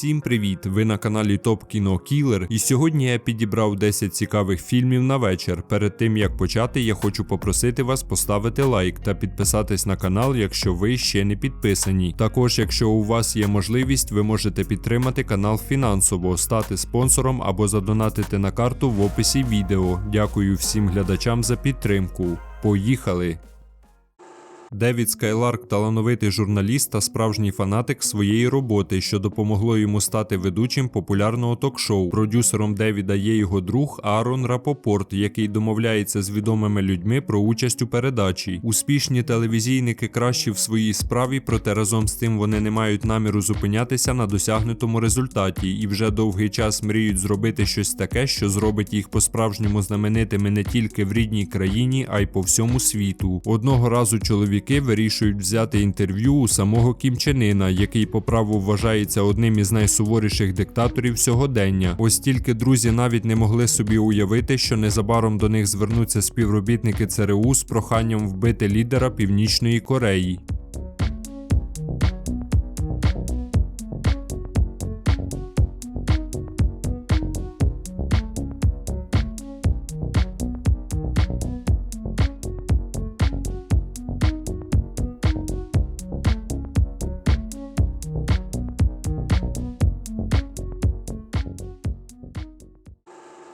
Всім привіт! Ви на каналі Топ Кіно Кілер, і сьогодні я підібрав 10 цікавих фільмів на вечір. Перед тим як почати, я хочу попросити вас поставити лайк та підписатись на канал, якщо ви ще не підписані. Також, якщо у вас є можливість, ви можете підтримати канал фінансово, стати спонсором або задонатити на карту в описі відео. Дякую всім глядачам за підтримку. Поїхали! Девід Скайларк талановитий журналіст та справжній фанатик своєї роботи, що допомогло йому стати ведучим популярного ток-шоу. Продюсером Девіда є його друг Аарон Рапопорт, який домовляється з відомими людьми про участь у передачі. Успішні телевізійники кращі в своїй справі, проте разом з тим вони не мають наміру зупинятися на досягнутому результаті і вже довгий час мріють зробити щось таке, що зробить їх по-справжньому знаменитими не тільки в рідній країні, а й по всьому світу. Одного разу чоловіки вирішують взяти інтерв'ю у самого Кімчанина, який по праву вважається одним із найсуворіших диктаторів сьогодення. Ось тільки друзі навіть не могли собі уявити, що незабаром до них звернуться співробітники ЦРУ з проханням вбити лідера Північної Кореї.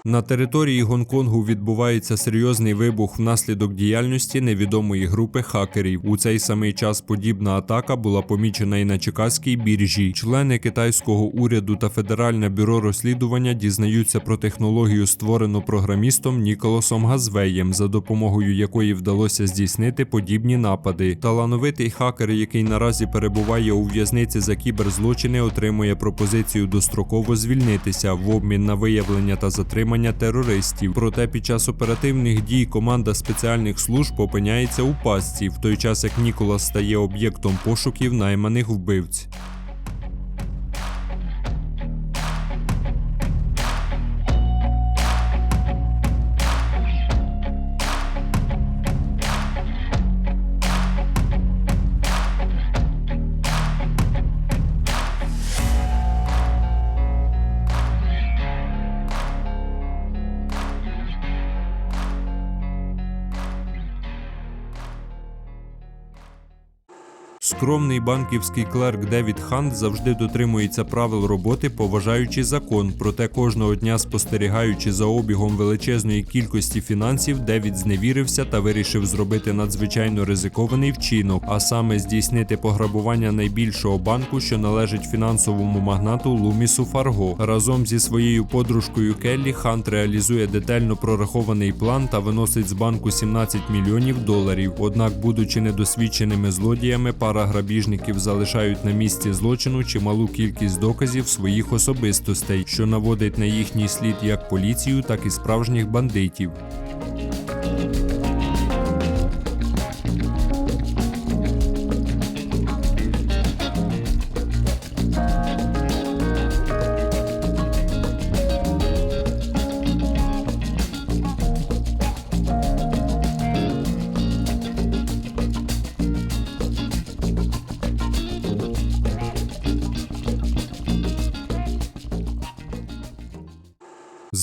На території Гонконгу відбувається серйозний вибух внаслідок діяльності невідомої групи хакерів. У цей самий час подібна атака була помічена і на Чикаській біржі. Члени китайського уряду та Федеральне бюро розслідування дізнаються про технологію, створену програмістом Ніколасом Газвеєм, за допомогою якої вдалося здійснити подібні напади. Талановитий хакер, який наразі перебуває у в'язниці за кіберзлочини, отримує пропозицію достроково звільнитися в обмін на виявлення та затримання терористів. Проте під час оперативних дій команда спеціальних служб опиняється у пастці, в той час як Ніколас стає об'єктом пошуків найманих вбивць. Скромний банківський клерк Девід Хант завжди дотримується правил роботи, поважаючи закон. Проте кожного дня спостерігаючи за обігом величезної кількості фінансів, Девід зневірився та вирішив зробити надзвичайно ризикований вчинок, а саме здійснити пограбування найбільшого банку, що належить фінансовому магнату Лумісу Фарго. Разом зі своєю подружкою Келлі Хант реалізує детально прорахований план та виносить з банку 17 мільйонів доларів. Однак, будучи недосвідченими злодіями, пара грабіжників залишають на місці злочину чималу кількість доказів своїх особистостей, що наводить на їхній слід як поліцію, так і справжніх бандитів.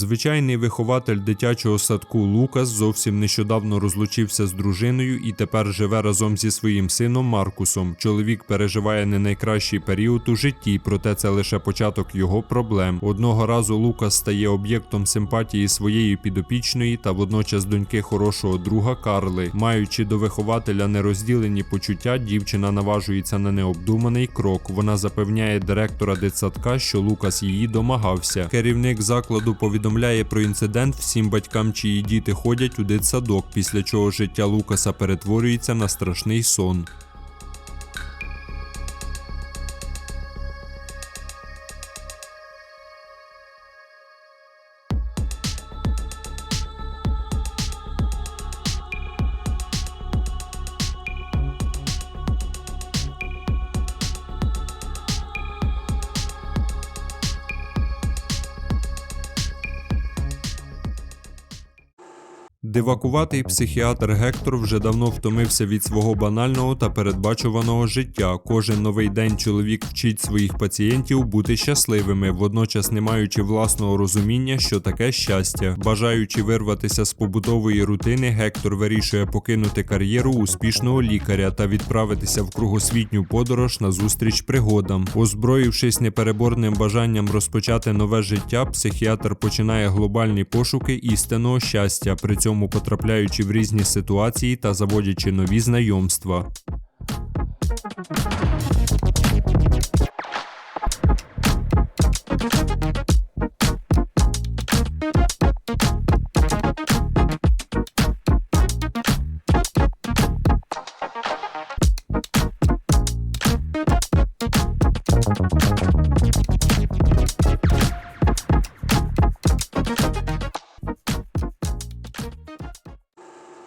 Звичайний вихователь дитячого садку Лукас зовсім нещодавно розлучився з дружиною і тепер живе разом зі своїм сином Маркусом. Чоловік переживає не найкращий період у житті, проте це лише початок його проблем. Одного разу Лукас стає об'єктом симпатії своєї підопічної та водночас доньки хорошого друга Карли. Маючи до вихователя нерозділені почуття, дівчина наважується на необдуманий крок. Вона запевняє директора дитсадка, що Лукас її домагався. Керівник закладу повідомляє про інцидент всім батькам, чиї діти ходять у дитсадок, після чого життя Лукаса перетворюється на страшний сон. Дивакуватий психіатр Гектор вже давно втомився від свого банального та передбачуваного життя. Кожен новий день чоловік вчить своїх пацієнтів бути щасливими, водночас не маючи власного розуміння, що таке щастя. Бажаючи вирватися з побутової рутини, Гектор вирішує покинути кар'єру успішного лікаря та відправитися в кругосвітню подорож на зустріч пригодам. Озброївшись непереборним бажанням розпочати нове життя, психіатр починає глобальні пошуки істинного щастя, при цьому потрапляючи в різні ситуації та заводячи нові знайомства.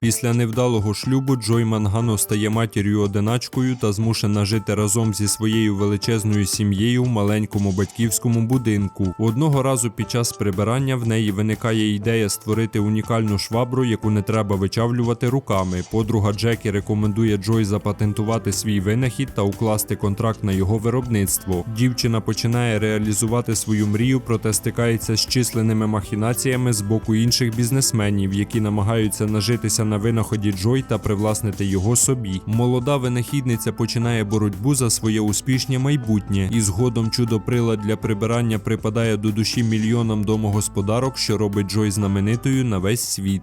Після невдалого шлюбу Джой Мангано стає матір'ю одиначкою та змушена жити разом зі своєю величезною сім'єю в маленькому батьківському будинку. Одного разу під час прибирання в неї виникає ідея створити унікальну швабру, яку не треба вичавлювати руками. Подруга Джекі рекомендує Джой запатентувати свій винахід та укласти контракт на його виробництво. Дівчина починає реалізувати свою мрію, проте стикається з численними махінаціями з боку інших бізнесменів, які намагаються нажитися на винаході Джой та привласнити його собі. Молода винахідниця починає боротьбу за своє успішне майбутнє, і згодом чудо-прилад для прибирання припадає до душі мільйонам домогосподарок, що робить Джой знаменитою на весь світ.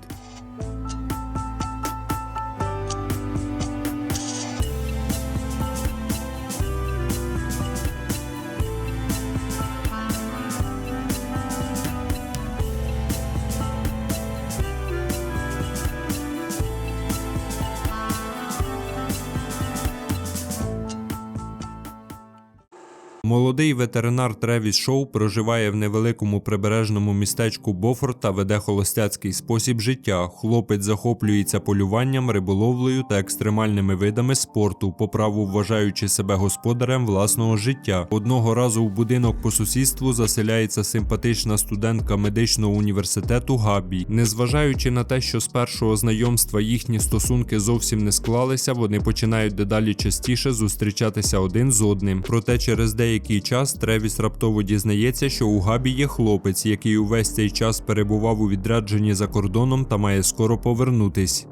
Молодий ветеринар Тревіс Шоу проживає в невеликому прибережному містечку Бофорт та веде холостяцький спосіб життя. Хлопець захоплюється полюванням, риболовлею та екстремальними видами спорту, по праву вважаючи себе господарем власного життя. Одного разу в будинок по сусідству заселяється симпатична студентка медичного університету Габі. Незважаючи на те, що з першого знайомства їхні стосунки зовсім не склалися, вони починають дедалі частіше зустрічатися один з одним. Проте через деякий час Тревіс раптово дізнається, що у Габі є хлопець, який увесь цей час перебував у відрядженні за кордоном та має скоро повернутись.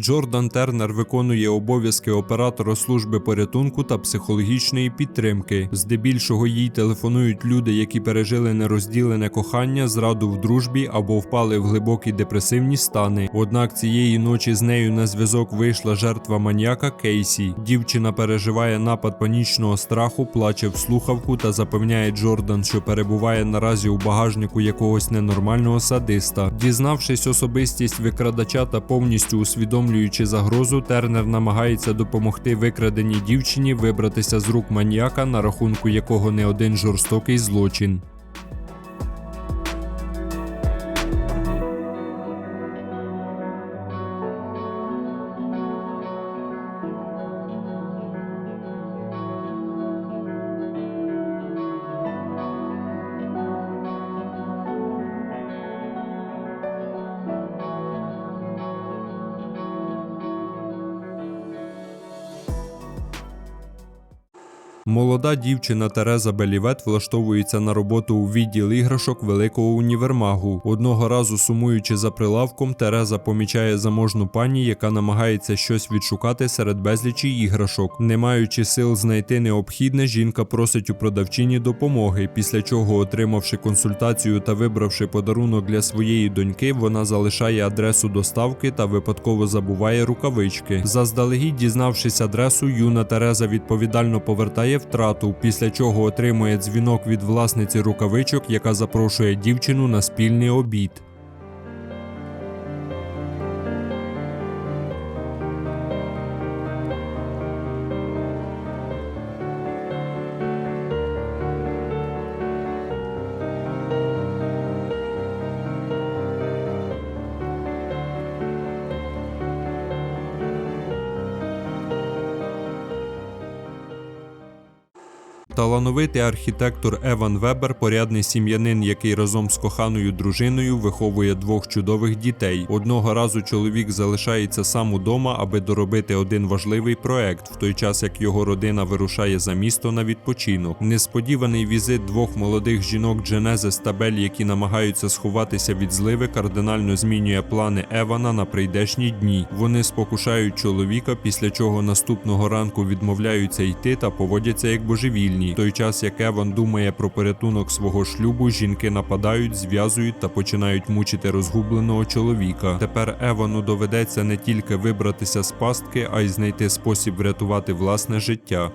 Джордан Тернер виконує обов'язки оператора служби порятунку та психологічної підтримки. Здебільшого їй телефонують люди, які пережили нерозділене кохання, зраду в дружбі або впали в глибокі депресивні стани. Однак цієї ночі з нею на зв'язок вийшла жертва маньяка Кейсі. Дівчина переживає напад панічного страху, плаче в слухавку та запевняє Джордан, що перебуває наразі у багажнику якогось ненормального садиста. Дізнавшись особистість викрадача та повністю усвідомлюючи загрозу, Тернер намагається допомогти викраденій дівчині вибратися з рук маніяка, на рахунку якого не один жорстокий злочин. Молода дівчина Тереза Белівет влаштовується на роботу у відділ іграшок великого універмагу. Одного разу сумуючи за прилавком, Тереза помічає заможну пані, яка намагається щось відшукати серед безлічі іграшок. Не маючи сил знайти необхідне, жінка просить у продавчині допомоги. Після чого, отримавши консультацію та вибравши подарунок для своєї доньки, вона залишає адресу доставки та випадково забуває рукавички. Заздалегідь дізнавшись адресу, юна Тереза відповідально повертає втрату, після чого отримує дзвінок від власниці рукавичок, яка запрошує дівчину на спільний обід. Талановитий архітектор Еван Вебер, порядний сім'янин, який разом з коханою дружиною виховує двох чудових дітей. Одного разу чоловік залишається сам удома, аби доробити один важливий проект, в той час як його родина вирушає за місто на відпочинок. Несподіваний візит двох молодих жінок Дженезес та Бель, які намагаються сховатися від зливи, кардинально змінює плани Евана на прийдешні дні. Вони спокушають чоловіка, після чого наступного ранку відмовляються йти та поводяться як божевільні. В той час як Еван думає про порятунок свого шлюбу, жінки нападають, зв'язують та починають мучити розгубленого чоловіка. Тепер Евану доведеться не тільки вибратися з пастки, а й знайти спосіб врятувати власне життя.